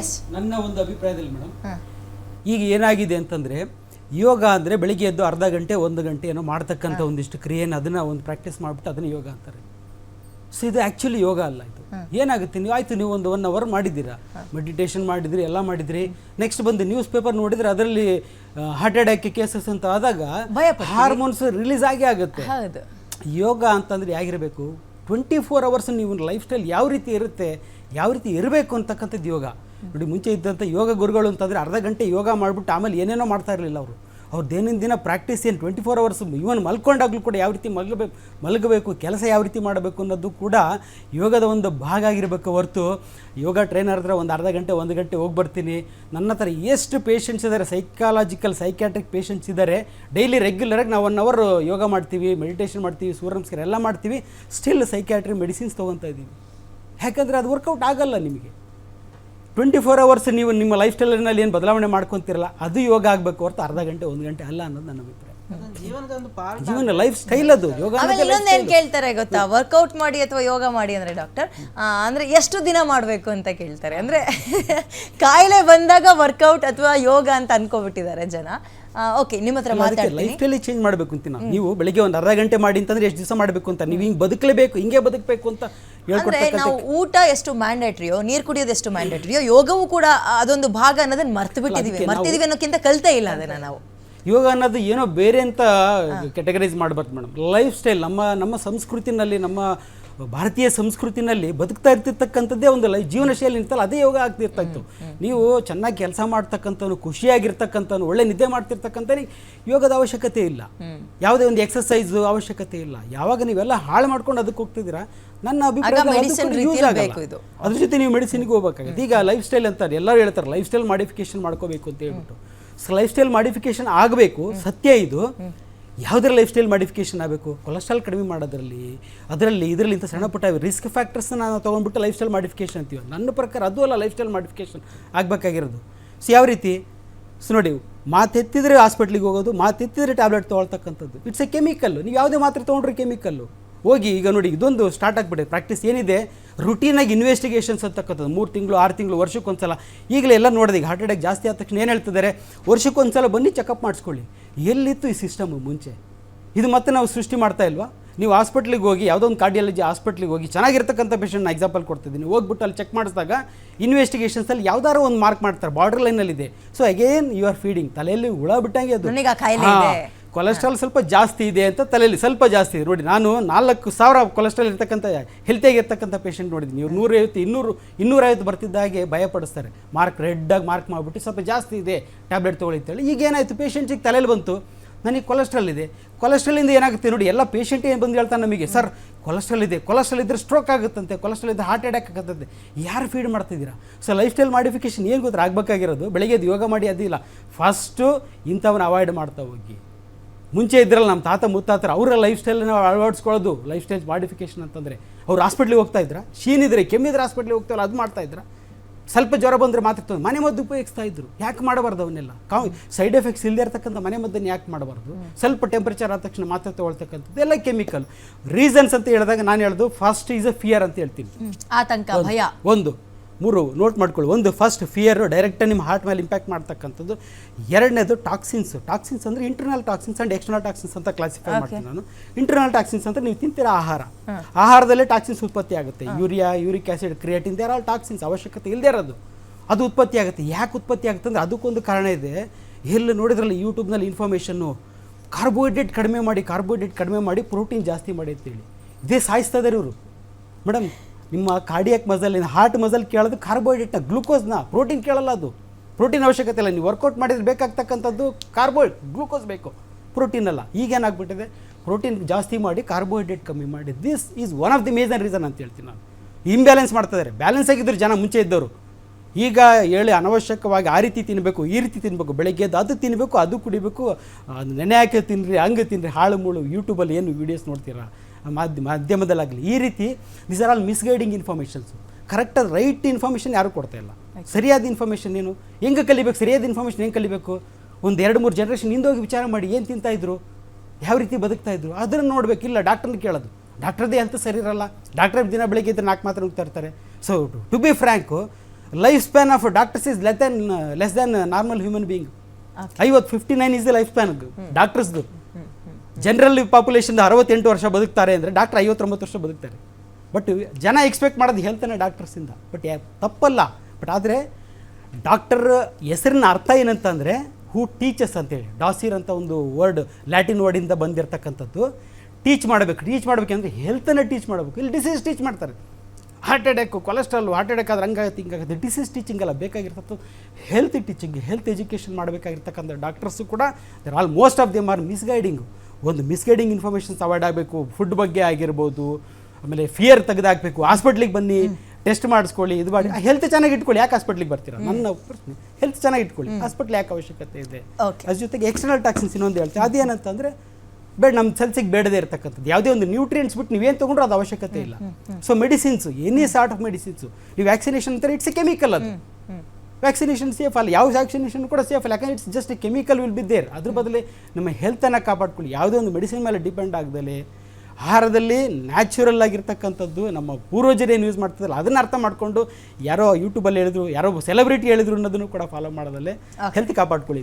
S ನನ್ನ ಒಂದು ಅಭಿಪ್ರಾಯದಲ್ಲಿ ಮೇಡಮ್ ಈಗ ಏನಾಗಿದೆ ಅಂತಂದರೆ ಯೋಗ ಅಂದರೆ ಬೆಳಿಗ್ಗೆ ಎದ್ದು ಅರ್ಧ ಗಂಟೆ ಒಂದು ಗಂಟೆ ಏನೋ ಮಾಡ್ತಕ್ಕಂಥ ಒಂದಿಷ್ಟು ಕ್ರಿಯೆನ ಅದನ್ನು ಒಂದು ಪ್ರಾಕ್ಟೀಸ್ ಮಾಡಿಬಿಟ್ಟು ಅದನ್ನು ಯೋಗ ಅಂತಾರೆ. ಸೊ ಇದು ಆ್ಯಕ್ಚುಲಿ ಯೋಗ ಅಲ್ಲ ಇದು. ಏನಾಗುತ್ತೆ? ನೀವು ಆಯಿತು ನೀವು ಒಂದು ಒನ್ ಅವರ್ ಮಾಡಿದ್ದೀರಾ? ಮೆಡಿಟೇಷನ್ ಮಾಡಿದ್ರಿ ಎಲ್ಲ ಮಾಡಿದ್ರಿ. ನೆಕ್ಸ್ಟ್ ಬಂದು ನ್ಯೂಸ್ ಪೇಪರ್ ನೋಡಿದ್ರೆ ಅದರಲ್ಲಿ ಹಾರ್ಟ್ ಅಟ್ಯಾಕ್ ಕೇಸಸ್ ಅಂತ ಆದಾಗ ಹಾರ್ಮೋನ್ಸ್ ರಿಲೀಸ್ ಆಗಿ ಆಗುತ್ತೆ. ಯೋಗ ಅಂತಂದ್ರೆ ಹೇಗಿರಬೇಕು? ಟ್ವೆಂಟಿ ಫೋರ್ ಅವರ್ಸ್ ನೀವು ಲೈಫ್ ಸ್ಟೈಲ್ ಯಾವ ರೀತಿ ಇರುತ್ತೆ ಯಾವ ರೀತಿ ಇರಬೇಕು ಅಂತಕ್ಕಂಥದ್ದು ಯೋಗ. ನೋಡಿ, ಮುಂಚೆ ಇದ್ದಂಥ ಯೋಗ ಗುರುಗಳು ಅಂತಂದರೆ ಅರ್ಧ ಗಂಟೆ ಯೋಗ ಮಾಡಿಬಿಟ್ಟು ಆಮೇಲೆ ಏನೇನೋ ಮಾಡ್ತಾ ಇರಲಿಲ್ಲ ಅವರು. ಅವ್ರು ದೈನಂದಿನ ದಿನ ಪ್ರಾಕ್ಟೀಸ್ ಏನು ಟ್ವೆಂಟಿ ಫೋರ್ ಅವರ್ಸ್ ಇವನ್ ಮಲ್ಕೊಂಡಾಗಲೂ ಕೂಡ ಯಾವ ರೀತಿ ಮಲಗಬೇಕು ಮಲಗಬೇಕು, ಕೆಲಸ ಯಾವ ರೀತಿ ಮಾಡಬೇಕು ಅನ್ನೋದು ಕೂಡ ಯೋಗದ ಒಂದು ಭಾಗ ಆಗಿರಬೇಕು ಹೊರತು. ಯೋಗ ಟ್ರೈನರ್ ಹತ್ರ ಒಂದು ಅರ್ಧ ಗಂಟೆ, ಒಂದು ಗಂಟೆ ಹೋಗಿ ಬರ್ತೀನಿ. ನನ್ನ ಹತ್ರ ಎಷ್ಟು ಪೇಷಂಟ್ಸ್ ಇದ್ದಾರೆ ಸೈಕಾಲಜಿಕಲ್ ಸೈಕ್ಯಾಟ್ರಿಕ್ ಪೇಷಂಟ್ಸ್ ಇದ್ದಾರೆ ಡೈಲಿ ರೆಗ್ಯುಲರಾಗಿ ನಾವು ಒನ್ ಅವರ್ ಯೋಗ ಮಾಡ್ತೀವಿ ಮೆಡಿಟೇಷನ್ ಮಾಡ್ತೀವಿ ಸೂರ್ಯ ನಮಸ್ಕಾರ ಎಲ್ಲ ಮಾಡ್ತೀವಿ. ಸ್ಟಿಲ್ ಸೈಕ್ಯಾಟ್ರಿಕ್ ಮೆಡಿಸಿನ್ಸ್ ತೊಗೊತಾ ಇದ್ದೀವಿ. ಯಾಕಂದರೆ ಅದು ವರ್ಕೌಟ್ ಆಗಲ್ಲ ನಿಮಗೆ. ಟ್ವೆಂಟಿ ಫೋರ್ ಅವರ್ಸ್ ನೀವು ನಿಮ್ಮ ಲೈಫ್ ಸ್ಟೈಲ್ನಲ್ಲಿ ಏನು ಬದಲಾವಣೆ ಮಾಡ್ಕೊತಿರಲ್ಲ ಅದು ಯೋಗ ಆಗಬೇಕು ಹೊರತು ಅರ್ಧ ಗಂಟೆ ಒಂದು ಗಂಟೆ ಅಲ್ಲ ಅನ್ನೋದು ನನ್ನ ಅಭಿಪ್ರಾಯ. ಜೀವನದ ಒಂದು ಪಾರ್ಟ್ ಜೀವನ ಲೈಫ್ ಸ್ಟೈಲ್ ಅದು ಯೋಗ ಆಮೇಲೆ ಇನ್ನೊಂದು ಏನ್ ಕೇಳ್ತಾರೆ ಗೊತ್ತಾ? ವರ್ಕೌಟ್ ಮಾಡಿ ಅಥವಾ ಯೋಗ ಮಾಡಿ ಅಂದ್ರೆ ಡಾಕ್ಟರ್ ಅಂದ್ರೆ ಎಷ್ಟು ದಿನ ಮಾಡಬೇಕು ಅಂತ ಕೇಳ್ತಾರೆ. ಅಂದ್ರೆ ಕಾಯಿಲೆ ಬಂದಾಗ ವರ್ಕೌಟ್ ಅಥವಾ ಯೋಗ ಅಂತ ಅನ್ಕೋಬಿಟ್ಟಿದ್ದಾರೆ ಜನ. ಓಕೆ ನಿಮ್ಮ ಹತ್ರ ಮಾತಾಡ್ತೀನಿ. ಲೈಫ್ ಸ್ಟೈಲಿ ಚೇಂಜ್ ಮಾಡಬೇಕು ಅಂತ ನಾನು. ನೀವು ಬೆಳಿಗ್ಗೆ ಒಂದು ಅರ್ಧ ಗಂಟೆ ಮಾಡಿ ಅಂತಂದ್ರೆ ಎಷ್ಟು ದಿವಸ ಮಾಡಬೇಕು ಅಂತ. ನೀವು ಹಿಂಗೆ ಬದುಕಲೇಬೇಕು ಹಿಂಗೆ ಬದುಕಬೇಕು ಅಂತ ಅಂದ್ರೆ ನಾವು ಊಟ ಎಷ್ಟು ಮ್ಯಾಂಡೇಟ್ರಿಯೋ ನೀರು ಕುಡಿಯೋದು ಎಷ್ಟು ಮ್ಯಾಂಡೇಟ್ರಿಯೋ ಯೋಗವೂ ಕೂಡ ಅದೊಂದು ಭಾಗ ಅನ್ನೋದನ್ನ ಮರ್ತು ಬಿಟ್ಟಿದೀವಿ. ಮರ್ತಿದೀವಿ ಅನ್ನೋಕ್ಕಿಂತ ಕಲ್ತೇ ಇಲ್ಲ ಅದನ್ನ ನಾವು. ಯೋಗ ಅನ್ನೋದು ಏನೋ ಬೇರೆ ಅಂತ ಕೆಟಗರೈಸ್ ಮಾಡಬಾರ್ದು ಮೇಡಮ್ ಲೈಫ್ ಸ್ಟೈಲ್ ನಮ್ಮ ನಮ್ಮ ಸಂಸ್ಕೃತಿನಲ್ಲಿ ನಮ್ಮ ಭಾರತೀಯ ಸಂಸ್ಕೃತಿನಲ್ಲಿ ಬದುಕ್ತಾ ಇರ್ತಿರ್ತಕ್ಕಂಥದ್ದೇ ಒಂದು ಲೈ ಜೀವನ ಶೈಲಿ ಇರ್ತಲ್ಲ ಅದೇ ಯೋಗ ಆಗ್ತಿರ್ತಾ ಇತ್ತು ನೀವು ಚೆನ್ನಾಗಿ ಕೆಲಸ ಮಾಡ್ತಕ್ಕಂಥವ್ನು ಖುಷಿಯಾಗಿರ್ತಕ್ಕಂಥವ್ನು ಒಳ್ಳೆ ನಿದ್ದೆ ಮಾಡ್ತಿರ್ತಕ್ಕಂಥ ಯೋಗದ ಅವಶ್ಯಕತೆ ಇಲ್ಲ. ಯಾವುದೇ ಒಂದು ಎಕ್ಸಸೈಸ್ ಅವಶ್ಯಕತೆ ಇಲ್ಲ. ಯಾವಾಗ ನೀವೆಲ್ಲ ಹಾಳು ಮಾಡ್ಕೊಂಡು ಅದಕ್ಕೆ ಹೋಗ್ತಿದ್ದೀರಾ? ನನ್ನ ಅಭಿಪ್ರಾಯ. ಅದ್ರ ಜೊತೆ ನೀವು ಮೆಡಿಸಿನ್ಗೆ ಹೋಗ್ಬೇಕಾಗುತ್ತೆ. ಈಗ ಲೈಫ್ ಸ್ಟೈಲ್ ಅಂತಾರೆ ಎಲ್ಲರೂ ಹೇಳ್ತಾರೆ ಲೈಫ್ ಸ್ಟೈಲ್ ಮಾಡಿಫಿಕೇಶನ್ ಮಾಡ್ಕೋಬೇಕು ಅಂತ ಹೇಳ್ಬಿಟ್ಟು. ಲೈಫ್ ಸ್ಟೈಲ್ ಮಾಡಿಫಿಕೇಶನ್ ಆಗಬೇಕು ಸತ್ಯ ಇದು. ಯಾವುದರ ಲೈಫ್ ಸ್ಟೈಲ್ ಮಾಡಿಫಿಕೇಶನ್ ಆಗಬೇಕು? ಕೊಲೆಸ್ಟ್ರಾಲ್ ಕಡಿಮೆ ಮಾಡೋದ್ರಲ್ಲಿ, ಅದರಲ್ಲಿ, ಇದರಲ್ಲಿ ಇಂಥ ಸಣ್ಣ ಪುಟ್ಟ ರಿಸ್ಕ್ ಫ್ಯಾಕ್ಟರ್ಸ್ನ ನಾವು ತೊಗೊಂಡ್ಬಿಟ್ಟು ಲೈಫ್ ಸ್ಟೈಲ್ ಮಾಡಿಫಿಕೇಶನ್ ಅಂತೀವಿ. ನನ್ನ ಪ್ರಕಾರ ಅದು ಅಲ್ಲ ಲೈಫ್ ಸ್ಟೈಲ್ ಮಾಡಿಫಿಕೇಶನ್ ಆಗಬೇಕಾಗಿರೋದು. ಸೊ ಯಾವ ರೀತಿ? ಸೊ ನೋಡಿ, ಮಾತೆತ್ತಿದ್ರೆ ಹಾಸ್ಪಿಟ್ಲಿಗೆ ಹೋಗೋದು, ಮಾತೆತ್ತಿದ್ರೆ ಟ್ಯಾಬ್ಲೆಟ್ ತೊಗೊಳ್ತಕ್ಕಂಥದ್ದು. ಇಟ್ಸ್ ಎ ಕೆಮಿಕಲ್ಲು ನೀವು ಯಾವುದೇ ಮಾತ್ರೆ ತೊಗೊಂಡ್ರೆ ಕೆಮಿಕಲ್ಲು ಹೋಗಿ ಈಗ ನೋಡಿ ಇದೊಂದು ಸ್ಟಾರ್ಟ್ ಆಗಿಬಿಟ್ಟಿದೆ. ಪ್ರಾಕ್ಟೀಸ್ ಏನಿದೆ? ರುಟೀನಾಗಿ ಇನ್ವೆಸ್ಟಿಗೇಷನ್ಸ್ ಅಂತಕ್ಕಂಥದ್ದು. ಮೂರು ತಿಂಗಳು ಆರು ತಿಂಗಳು ವರ್ಷಕ್ಕೊಂದ್ಸಲ. ಈಗಲೇ ಎಲ್ಲ ನೋಡಿದೆ ಈಗ ಹಾರ್ಟ್ ಅಟ್ಯಾಕ್ ಜಾಸ್ತಿ ಆದ ತಕ್ಷಣ ಏನು ಹೇಳ್ತಿದ್ದಾರೆ? ವರ್ಷಕ್ಕೊಂದ್ಸಲ ಬನ್ನಿ ಚೆಕಪ್ ಮಾಡಿಸ್ಕೊಳ್ಳಿ. ಎಲ್ಲಿತ್ತು ಈ ಸಿಸ್ಟಮು ಮುಂಚೆ? ಇದು ಮತ್ತೆ ನಾವು ಸೃಷ್ಟಿ ಮಾಡ್ತಾ ಇಲ್ವಾ? ನೀವು ಹಾಸ್ಪಿಟ್ಲಿಗೆ ಹೋಗಿ ಯಾವುದೋ ಒಂದು ಕಾರ್ಡಿಯಾಲಜಿ ಹಾಸ್ಪಿಟ್ಲಿಗೆ ಹೋಗಿ ಚೆನ್ನಾಗಿರ್ತಕ್ಕಂಥ ಪೇಷೆಂಟ್ನ ಎಕ್ಸಾಂಪಲ್ ಕೊಡ್ತಿದ್ದೀನಿ. ಹೋಗ್ಬಿಟ್ಟು ಅಲ್ಲಿ ಚೆಕ್ ಮಾಡಿಸಿದಾಗ ಇನ್ವೆಸ್ಟಿಗೇಷನ್ಸಲ್ಲಿ ಯಾವ್ದಾರು ಒಂದು ಮಾರ್ಕ್ ಮಾಡ್ತಾರೆ border ಲೈನಲ್ಲಿದೆ so again you are feeding ತಲೆಯಲ್ಲಿ ಹುಳ ಬಿಟ್ಟಂಗೆ ಅದು. ಕೊಲೆಸ್ಟ್ರಾಲ್ ಸ್ವಲ್ಪ ಜಾಸ್ತಿ ಇದೆ ಅಂತ ತಲೆಯಲ್ಲಿ ಸ್ವಲ್ಪ ಜಾಸ್ತಿ ಇದೆ. ನೋಡಿ, ನಾನು ನಾಲ್ಕು ಸಾವಿರ ಕೊಲೆಸ್ಟ್ರಾಲ್ ಇರ್ತಕ್ಕಂಥ ಹೆಲ್ತಿಯಾಗಿ ಇರ್ತಕ್ಕಂಥ ಪೇಷಂಟ್ ನೋಡಿದ್ದೀನಿ. ಇವ್ರು ನೂರೈವತ್ತು ಇನ್ನೂರು ಇನ್ನೂರೈವತ್ತು ಬರ್ತಿದ್ದ ಹಾಗೆ ಭಯಪಡಿಸ್ತಾರೆ. ಮಾರ್ಕ್ ರೆಡ್ಡಾಗಿ ಮಾರ್ಕ್ ಮಾಡಿಬಿಟ್ಟು ಸ್ವಲ್ಪ ಜಾಸ್ತಿ ಇದೆ ಟ್ಯಾಬ್ಲೆಟ್ ತೊಗೊಳ್ಳಿ ಅಂತೇಳಿ. ಈಗ ಏನಾಯಿತು? ಪೇಷಂಟಿಗೆ ತಲೆಯಲ್ಲಿ ಬಂತು. ನನಗೆ ಕೊಲೆಸ್ಟ್ರಾಲ್ ಇದೆ. ಕೊಲೆಸ್ಟ್ರಾಲಿಂದ ಏನಾಗುತ್ತೆ ನೋಡಿ, ಎಲ್ಲ ಪೇಷಂಟ್ ಏನು ಬಂದು ಹೇಳ್ತಾನೆ ನಮಗೆ? ಸರ್, ಕೊಲೆಸ್ಟ್ರಾಲ್ ಇದೆ. ಕೊಲೆಸ್ಟ್ರಾಲ್ ಇದ್ದರೆ ಸ್ಟ್ರೋಕ್ ಆಗುತ್ತಂತೆ. ಕೊಲೆಸ್ಟ್ರಾಲ್ ಇದ್ದರೆ ಹಾರ್ಟ್ ಅಟ್ಯಾಕ್ ಆಗುತ್ತಂತೆ. ಯಾರು ಫೀಡ್ ಮಾಡ್ತಿದ್ದೀರಾ? ಸೊ ಲೈಫ್ ಸ್ಟೈಲ್ ಮಾಡಿಫಿಕೇಶನ್ ಏನು ಗೊತ್ತರ ಆಗಬೇಕಾಗಿರೋದು. ಬೆಳಗ್ಗೆ ಎದ್ದು ಯೋಗ ಮಾಡಿ ಅದಿಲ್ಲ. ಫಸ್ಟು ಇಂಥವನ್ನ ಅವಾಯ್ಡ್ ಮಾಡ್ತಾ ಹೋಗಿ. ಮುಂಚೆ ಇದ್ರಲ್ಲಿ ನಮ್ಮ ತಾತ ಮುತ್ತಾತರ ಅವರ ಲೈಫ್ ಸ್ಟೈಲನ್ನ ಅಳವಡಿಸ್ಕೊಳ್ಳೋದು ಲೈಫ್ ಸ್ಟೈಲ್ ಮಾಡಿಫಿಕೇಶನ್ ಅಂತಂದರೆ. ಅವ್ರು ಹಾಸ್ಪಿಟ್ಲಿಗೆ ಹೋಗ್ತಾ ಇದ್ರ? ಶೀನಿದ್ರೆ ಕೆಮ್ಮಿದ್ರೆ ಹಾಸ್ಪಿಟ್ಲಿಗೆ ಹೋಗ್ತಾವಲ್ಲ ಅದು ಮಾಡ್ತಾ ಇದ್ರ? ಸ್ವಲ್ಪ ಜ್ವರ ಬಂದರೆ ಮಾತ್ರ ತೊಗೊಂಡು ಮನೆ ಮದ್ದು ಉಪಯೋಗಿಸ್ತಾ ಇದ್ರು. ಯಾಕೆ ಮಾಡಬಾರ್ದು ಅವನ್ನೆಲ್ಲ? ಕಾವ್ ಸೈಡ್ ಎಫೆಕ್ಟ್ಸ್ ಇಲ್ಲದೆ ಇರ್ತಕ್ಕಂಥ ಮನೆ ಮದ್ದನ್ನು ಯಾಕೆ ಮಾಡಬಾರ್ದು? ಸ್ವಲ್ಪ ಟೆಂಪ್ರೇಚರ್ ಆದ ತಕ್ಷಣ ಮಾತ್ರ ತಗೊಳ್ತಕ್ಕಂಥದ್ದು. ಎಲ್ಲ ಕೆಮಿಕಲ್ ರೀಸನ್ಸ್ ಅಂತ ಹೇಳಿದಾಗ ನಾನು ಹೇಳೋದು ಫಸ್ಟ್ ಈಸ್ ಅ ಫಿಯರ್ ಅಂತ ಹೇಳ್ತೀನಿ. ಹ್ಮ್. ಆತಂಕ ಭಯ. ಒಂದು. ಮೂರು ನೋಟ್ ಮಾಡ್ಕೊಳ್ಳಿ. ಒಂದು ಫಸ್ಟ್ ಫಿಯರ್ ಡೈರೆಕ್ಟಾಗಿ ನಿಮ್ಮ ಹಾರ್ಟ್ ಮೇಲೆ ಇಂಪ್ಯಾಕ್ಟ್ ಮಾಡ್ತಕ್ಕಂಥದ್ದು. ಎರಡನೇದು ಟಾಕ್ಸಿನ್ಸ್ ಟಾಕ್ಸಿನ್ಸ್ ಅಂದರೆ internal toxins and external toxins ಅಂತ ಕ್ಲಾಸಿಫೈ ಮಾಡ್ತೀನಿ ನಾನು. ಇಂಟರ್ನಲ್ ಟಾಕ್ಸಿನ್ಸ್ ಅಂದರೆ ನೀವು ತಿಂತೀರ ಆಹಾರ? ಆಹಾರದಲ್ಲೇ ಟಾಕ್ಸಿನ್ಸ್ ಉತ್ಪತ್ತಿ ಆಗುತ್ತೆ. Urea uric acid creatine there all toxins ಅವಶ್ಯಕತೆ ಇಲ್ಲದೆ ಇರೋದು. ಅದು ಉತ್ಪತ್ತಿ ಆಗುತ್ತೆ. ಯಾಕೆ ಉತ್ಪತ್ತಿ ಆಗುತ್ತೆ ಅಂದರೆ ಅದಕ್ಕೊಂದು ಕಾರಣ ಇದೆ. ಎಲ್ಲಿ ನೋಡಿದ್ರಲ್ಲಿ ಯೂಟ್ಯೂಬ್ನಲ್ಲಿ ಇನ್ಫಾರ್ಮೇಷನ್ನು ಕಾರ್ಬೋಹೈಡ್ರೇಟ್ ಕಡಿಮೆ ಮಾಡಿ ಕಾರ್ಬೋಹೈಡ್ರೇಟ್ ಕಡಿಮೆ ಮಾಡಿ ಪ್ರೋಟೀನ್ ಜಾಸ್ತಿ ಮಾಡಿ ಅಂತೇಳಿ. ಇದೇ ಸಾಯಿಸ್ತಾ ಇದ್ದಾರೆ ಇವರು. ಮೇಡಮ್ ನಿಮ್ಮ ಕಾರ್ಡಿಯಾಕ್ ಏನು ಹಾರ್ಟ್ ಮಸಲ್ ಕೇಳೋದು ಕಾರ್ಬೋಹೈಡ್ರೇಟ್ನ ಗ್ಲೂಕೋಸ್ನ ಪ್ರೋಟೀನ್ ಕೇಳಲ್ಲ ಅದು. ಪ್ರೋಟೀನ್ ಅವಶ್ಯಕತೆ ಇಲ್ಲ, ನೀವು ವರ್ಕೌಟ್ ಮಾಡಿದ್ರೆ ಬೇಕಾಗ್ತಕ್ಕಂಥದ್ದು ಕಾರ್ಬೋಹೈಡ್ ಗ್ಲೂಕೋಸ್ ಬೇಕು. ಪ್ರೋಟೀನ್ ಅಲ್ಲ. ಈಗೇನಾಗ್ಬಿಟ್ಟಿದೆ ಪ್ರೋಟೀನ್ ಜಾಸ್ತಿ ಮಾಡಿ ಕಾರ್ಬೋಹೈಡ್ರೇಟ್ ಕಮ್ಮಿ ಮಾಡಿ. This is one of the major reason ಅಂತ ಹೇಳ್ತೀನಿ ನಾನು. ಇಂಬ್ಯಾಲೆನ್ಸ್ ಮಾಡ್ತಿದ್ದಾರೆ ಬ್ಯಾಲೆನ್ಸ್ ಆಗಿದ್ರೆ ಜನ ಮುಂಚೆ ಇದ್ದವರು. ಈಗ ಹೇಳಿ ಅನವಶ್ಯಕವಾಗಿ ಆ ರೀತಿ ತಿನ್ನಬೇಕು ಈ ರೀತಿ ತಿನ್ನಬೇಕು ಬೆಳಗ್ಗೆ ಎದ್ದು ಅದು ತಿನ್ನಬೇಕು ಅದು ಕುಡಿಬೇಕು ಅದು ನೆನೆ ಹಾಕಿ ತಿನ್ನಿರಿ ಹಂಗೆ ತಿನ್ನಿರಿ ಹಾಳು ಮೂಳು ಯೂಟ್ಯೂಬಲ್ಲಿ ಏನು ವೀಡಿಯೋಸ್ ನೋಡ್ತೀರಾ? ಮಾಧ್ಯ ಮಾಧ್ಯಮದಲ್ಲಾಗಲಿ ಈ ರೀತಿ these are all misguiding informations ಕರೆಕ್ಟಾಗಿ ರೈಟ್ ಇನ್ಫಾರ್ಮೇಷನ್ ಯಾರು ಕೊಡ್ತಾ ಇಲ್ಲ. ಸರಿಯಾದ ಇನ್ಫಾರ್ಮೇಷನ್ ಏನು? ಹೆಂಗೆ ಕಲಿಬೇಕು? ಸರಿಯಾದ ಇನ್ಫಾರ್ಮೇಷನ್ ಹೆಂಗೆ ಕಲಿಬೇಕು? ಒಂದು ಎರಡು ಮೂರು ಜನ್ರೇಷನ್ ಹಿಂದೋಗಿ ವಿಚಾರ ಮಾಡಿ ಏನು ತಿಂತಾ ಇದ್ರು? ಯಾವ ರೀತಿ ಬದುಕ್ತಾ ಇದ್ರು? ಅದನ್ನು ನೋಡಬೇಕಿಲ್ಲ ಡಾಕ್ಟರ್ನ ಕೇಳೋದು. ಡಾಕ್ಟ್ರದೇ ಅಂತ ಸರಿ ಇರಲ್ಲ. ಡಾಕ್ಟರ್ ದಿನ ಬೆಳಗ್ಗೆ ಇದ್ದರೆ ನಾಲ್ಕು ಮಾತ್ರ ಹೋಗ್ತಾ ಇರ್ತಾರೆ. So to be frank lifespan of doctors is less than less than normal human being ಐವತ್ತು fifty nine is the lifespan ಡಾಕ್ಟರ್ಸ್ದು general population ಅರವತ್ತೆಂಟು ವರ್ಷ ಬದುಕ್ತಾರೆ ಅಂದರೆ ಡಾಕ್ಟರ್ ಐವತ್ತೊಂಬತ್ತು ವರ್ಷ ಬದುಕ್ತಾರೆ. ಬಟ್ ಜನ ಎಕ್ಸ್ಪೆಕ್ಟ್ ಮಾಡೋದು ಹೇಳ್ತಾನೆ ಡಾಕ್ಟರ್ಸಿಂದ ಬಟ್ ತಪ್ಪಲ್ಲ. ಬಟ್ ಆದರೆ ಡಾಕ್ಟರ್ ಹೆಸರಿನ ಅರ್ಥ ಏನಂತಂದರೆ ಹೂ ಟೀಚಸ್ ಅಂತೇಳಿ. ಡಾಸಿರ್ ಅಂತ ಒಂದು ವರ್ಡ್ ಲ್ಯಾಟಿನ್ ವರ್ಡಿಂದ ಬಂದಿರತಕ್ಕಂಥದ್ದು. ಟೀಚ್ ಮಾಡಬೇಕು. ಟೀಚ್ ಮಾಡಬೇಕಂದ್ರೆ ಹೆಲ್ತನ್ನು ಟೀಚ್ ಮಾಡಬೇಕು. ಇಲ್ಲಿ ಡಿಸೀಸ್ ಟೀಚ್ ಮಾಡ್ತಾರೆ. Heart attack cholesterol heart attack ಆದ್ರೆ ಹಂಗಾಗುತ್ತೆ, ಹಿಂಗಾಗುತ್ತೆ. ಡಿಸೀಸ್ ಟೀಚಿಂಗ್ ಎಲ್ಲ ಬೇಕಾಗಿರ್ತದೆ ಹೆಲ್ತ್ ಟೀಚಿಂಗ್ ಹೆಲ್ತ್ ಎಜುಕೇಷನ್ ಮಾಡಬೇಕಾಗಿರ್ತಕ್ಕಂಥ ಡಾಕ್ಟರ್ಸು ಕೂಡ they're all most of them are misguiding ಒಂದು ಮಿಸ್ಗೈಡಿಂಗ್ ಇನ್ಫಾರ್ಮೇಷನ್ಸ್ ಅವಾಯ್ಡ್ ಆಗಬೇಕು ಫುಡ್ ಬಗ್ಗೆ ಆಗಿರ್ಬೋದು ಆಮೇಲೆ ಫಿಯರ್ ತೆಗೆದಾಕಬೇಕು ಹಾಸ್ಪಿಟ್ಲಿಗೆ ಬನ್ನಿ ಟೆಸ್ಟ್ ಮಾಡಿಸ್ಕೊಳ್ಳಿ ಇದು ಮಾಡಿ ಹೆಲ್ತ್ ಚೆನ್ನಾಗಿ ಇಟ್ಕೊಳ್ಳಿ ಯಾಕೆ ಹಾಸ್ಪಿಟ್ಲಿಗೆ ಬರ್ತೀರಾ? ನನ್ನ ಪ್ರಶ್ನೆ ಹೆಲ್ತ್ ಚೆನ್ನಾಗಿ ಇಟ್ಕೊಳ್ಳಿ ಹಾಸ್ಪಿಟ್ಲ್ ಯಾಕೆ ಅವಶ್ಯಕತೆ ಇದೆ. ಅದ್ರ ಜೊತೆಗೆ ಎಕ್ಸ್ಟರ್ನಲ್ ಟ್ಯಾಕ್ಸಿನ್ಸ್ ಇನ್ನೊಂದು ಹೇಳ್ತೀವಿ ಅದೇನಂತಂದರೆ ಬೇಡ ನಮ್ಮ ಸೆಲ್ಸಿಗೆ ಬೇಡದೇ ಇರತಕ್ಕಂಥದ್ದು. ಯಾವುದೇ ಒಂದು ನ್ಯೂಟ್ರಿಯೆಂಟ್ಸ್ ಬಿಟ್ಟು ನೀವೇನು ತೊಗೊಂಡ್ರೆ ಅದು ಅವಶ್ಯಕತೆ ಇಲ್ಲ. So medicines any sort of medicines ನೀವು ವ್ಯಾಕ್ಸಿನೇಷನ್ ಅಂತಾರೆ ಇಟ್ಸ್ ಎ ಕೆಮಿಕಲ್ ಅದು. ವ್ಯಾಕ್ಸಿನೇಷನ್ ಸೇಫ್ ಅಲ್ಲ ಯಾವ ವ್ಯಾಕ್ಸಿನೇಷನ್ ಕೂಡ ಸೇಫ್ ಅಲ್ಲ. ಯಾಕಂದರೆ it's just chemical will be there ಅದ್ರ ಬದಲು ನಮ್ಮ ಹೆಲ್ತನ್ನು ಕಾಪಾಡ್ಕೊಳ್ಳಿ. ಯಾವುದೇ ಒಂದು ಮೆಡಿಸಿನ್ ಮೇಲೆ ಡಿಪೆಂಡ್ ಆಗದಲೆ ಆಹಾರದಲ್ಲಿ ನ್ಯಾಚುರಲ್ ಆಗಿರ್ತಕ್ಕಂಥದ್ದು ನಮ್ಮ ಪೂರ್ವಜರು ಏನು ಯೂಸ್ ಮಾಡ್ತಿದ್ದಲ್ಲ ಅದನ್ನು ಅರ್ಥ ಮಾಡಿಕೊಂಡು ಯಾರೋ ಯೂಟ್ಯೂಬಲ್ಲಿ ಹೇಳಿದ್ರು ಯಾರೋ ಸೆಲೆಬ್ರಿಟಿ ಹೇಳಿದ್ರು ಅನ್ನೋದನ್ನು ಕೂಡ ಫಾಲೋ ಮಾಡೋದಲ್ಲೇ ಹೆಲ್ತ್ ಕಾಪಾಡ್ಕೊಳ್ಳಿ